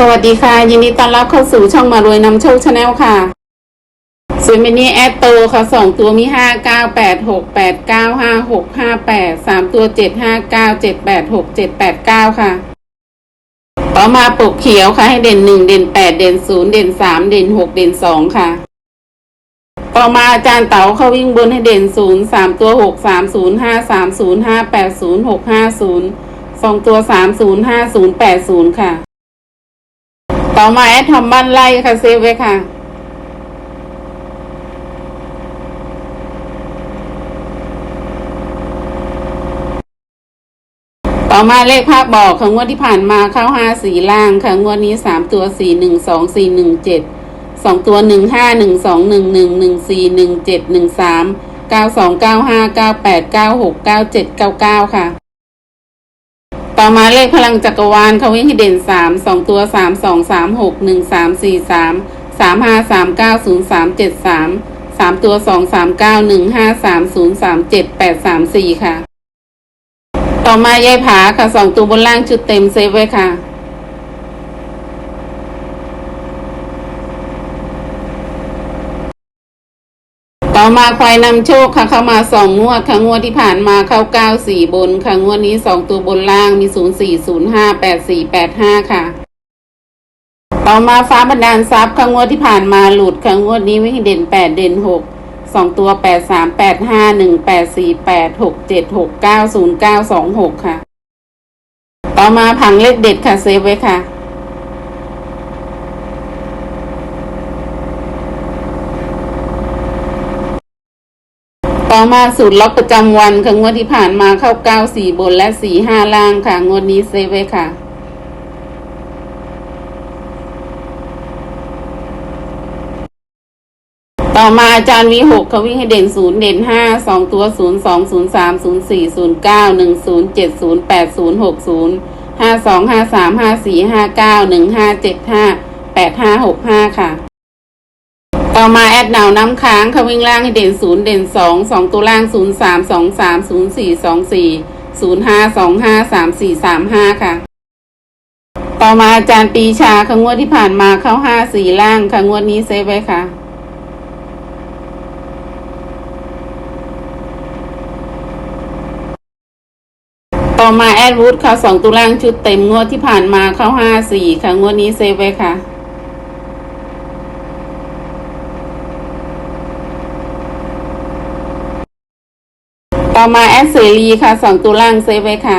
สวัสดีค่ะ ยินดีต้อนรับเข้าสู่ช่องมารวยนำโชคชาแนลค่ะส่วนมินิแอดโตค่ะสองตัวมีห้าเก้าแปดหกแปดเก้าห้าหกห้าแปดสามตัวเจ็ดห้าเก้าเจ็ดแปดหกเจ็ดแปดเก้าค่ะ ต่อมาปกเขียวค่ะ ให้เด่นหนึ่งเด่นแปดเด่นศูนย์เด่นสามเด่นหกเด่นสองค่ะ ต่อมาอาจารย์เต๋าเขาวิ่งบนให้เด่นศูนย์สามตัวหกสามศูนย์ห้าสามศูนย์ห้าแปดศูนย์หกห้าศูนย์สองตัวสามศูนย์ห้าศูนย์แปดศูนย์ค่ะ ต่อมาแอดทำบ้านไล่ค่ะเซฟไว้ค่ะต่อมาเลขภาคบอกค่ะงวดที่ผ่านมาเข้าห้าสีล่างค่ะงวดนี้สามตัวสี่หนึ่งสองสี่หนึ่งเจ็ดสองตัวหนึ่งห้าหนึ่งสองหนึ่งหนึ่งหนึ่งสี่หนึ่งเจ็ดหนึ่งสามเก้าสองเก้าห้าเก้าแปดเก้าหกเก้าเจ็ดเก้าเก้าค่ะ ต่อมาเลขพลังจักรวาลเขาวิ่งให้เด่นสามสองตัวสามสองสามหกหนึ่งสามสี่สามสามห้าสามเก้าศูนย์สามเจ็ดสามสามตัวสองสามเก้าหนึ่งห้าสามศูนย์สามเจ็ดแปดสามสี่ค่ะ ต่อมายายผาค่ะสองตัวบนล่างชุดเต็มเซฟไว้ค่ะ ต่อมาควายนำโชคค่ะเข้ามาสองงวดค่ะงวดที่ผ่านมาเข้าเก้าสี่บนค่ะงวดนี้สองตัวบนล่างมีศูนย์สี่ศูนย์ห้าแปดสี่แปดห้าค่ะ ต่อมาฟ้าบันดาลทรัพย์ค่ะงวดที่ผ่านมาหลุดค่ะงวดนี้วิ่งเด่นแปดเด่นหกสองตัวแปดสามแปดห้าหนึ่งแปดสี่แปดหกเจ็ดหกเก้าศูนย์เก้าสองหกค่ะ ต่อมาผังเลขเด็ดค่ะเซฟไว้ค่ะ ต่อมาสูตรล็อกประจำวันค่ะงวดที่ผ่านมาเข้าเก้าสี่บนและสี่ห้าล่างค่ะ งวดนี้เซฟไว้ค่ะ ต่อมาอาจารย์วิหกเขาวิ่งให้เด่นศูนย์เด่นห้าสองตัวศูนย์สองศูนย์สามศูนย์สี่ศูนย์เก้าหนึ่งศูนย์เจ็ดศูนย์แปดศูนย์หกศูนย์ห้าสองห้าสามห้าสี่ห้าเก้าหนึ่งห้าเจ็ดห้าแปดห้าหกห้าค่ะ ต่อมาแอดหนาวน้ำค้างเขาวิ่งล่างให้เด่นศูนย์เด่นสองสองตัวล่างศูนย์สามสองสามศูนย์สี่สองสี่ศูนย์ห้าสองห้าสามสี่สามห้าค่ะ ต่อมาอาจารย์ปีชาขงวดที่ผ่านมาเข้าห้าสี่ล่างค่ะงวดนี้เซฟไว้ค่ะต่อมาแอดวูดค่ะสองตัวล่างชุดเต็มงวดที่ผ่านมาเข้าห้าสี่ค่ะ งวดนี้เซฟไว้ค่ะ ต่อมาแอดเสรีค่ะสองตัวล่างเซฟไว้ค่ะ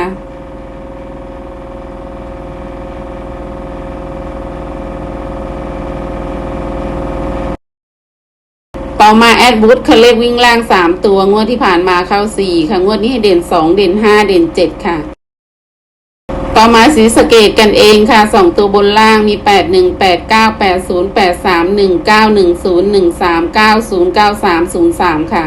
ต่อมาแอดบูธค่ะเลขวิ่งล่างสามตัวงวดที่ผ่านมาเข้าสี่ค่ะ งวดนี้ให้เด่นสองเด่นห้าเด่นเจ็ดค่ะ ต่อมาสีสเกตกันเองค่ะสองตัวบนล่างมีแปดหนึ่งแปดเก้าแปดศูนย์แปดสามหนึ่งเก้าหนึ่งศูนย์หนึ่งสามเก้าศูนย์เก้าสามศูนย์สามค่ะ